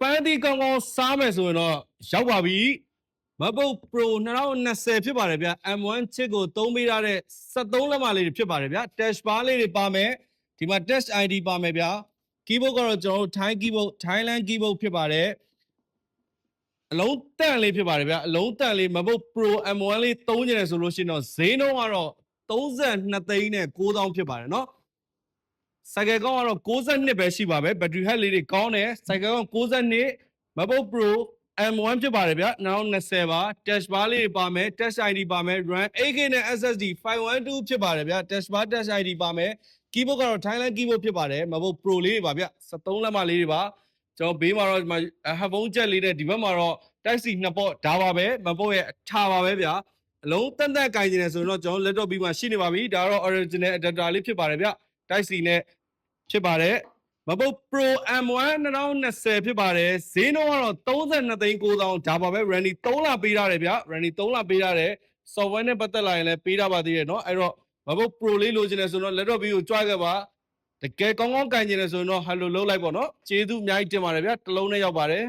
ပန်းတီကောင်းကောင်းစားမယ်ဆိုရင်တော့ရောက်ပါပြီ MacBook Pro 2020ဖြစ်ပါတယ်ဗျ M1 chip ကိုသုံးပေးထားတဲ့73လက်မလေးတွေဖြစ်ပါတယ်ဗျ Touch bar လေးတွေပါမယ်ဒီမှာ Touch ID ပါမယ်ဗျ keyboard ကတော့ကျွန်တော်တို့ Thai keyboard Thailand keyboard ဖြစ်ပါတယ်အလုံးတန့်လေးဖြစ်ပါတယ်ဗျအလုံးတန့်လေး MacBook Pro M1 လေးသုံးနေတယ်ဆိုလို့ရှိရင်တော့ဈေးနှုန်းကတော့32သိန်းနဲ့9000ဖြစ်ပါတယ်เนาะ စိုက်ကယ်ကောင်းကတော့62ပဲရှိပါပဲဘက်ထရီဟက်လေးတွေကောင်းတယ်စိုက်ကယ်ကောင်း62 MacBook Pro M1 ဖြစ်ပါတယ်ဗျ2020ပါ Touch bar လေးတွေပါမယ် Touch ID ပါမယ် RAM 8GB နဲ့ SSD 512ဖြစ်ပါတယ်ဗျ Touch bar Touch ID ပါမယ် keyboard ကတော့ Thailand keyboard ဖြစ်ပါတယ် MacBook Pro လေးတွေပါဗျ73လက်မလေးတွေပါကျွန်တော်ဘေးမှာတော့ဒီမှာ headphone jack လေးနဲ့ဒီဘက်မှာတော့ Type C နှစ်ပေါ့ဒါပါပဲ MacBook ရဲ့အထာပါပဲဗျအလုံးတက်တက်ကင်နေတယ်ဆိုရင်တော့ကျွန်တော် laptop ပြီးမှရှိနေပါပြီဒါကတော့ original adapter လေးဖြစ်ပါတယ်ဗျ Type C နဲ့ ဖြစ်ပါတယ် MacBook Pro M1 2020ဖြစ်ပါတယ်ဈေးနှုန်းကတော့32သိန်း9000ဒါပါပဲ Randy 3လပေးရတယ်ဗျ Randy 3လပေးရတယ် software နဲ့ပတ်သက်လာရင်လည်းပေးတာပါသေးတယ်เนาะအဲ့တော့ MacBook Pro လေးလိုချင်တယ်ဆိုတော့ laptop ပြီးကိုကြွားခဲ့ပါတကယ်ကောင်းကောင်းကင်ကျင်တယ်ဆိုရင်တော့ hello လုပ်လိုက်ပေါ့เนาะကျေးဇူးအများကြီးတင်ပါတယ်ဗျတစ်လုံးနဲ့ရောက်ပါတယ်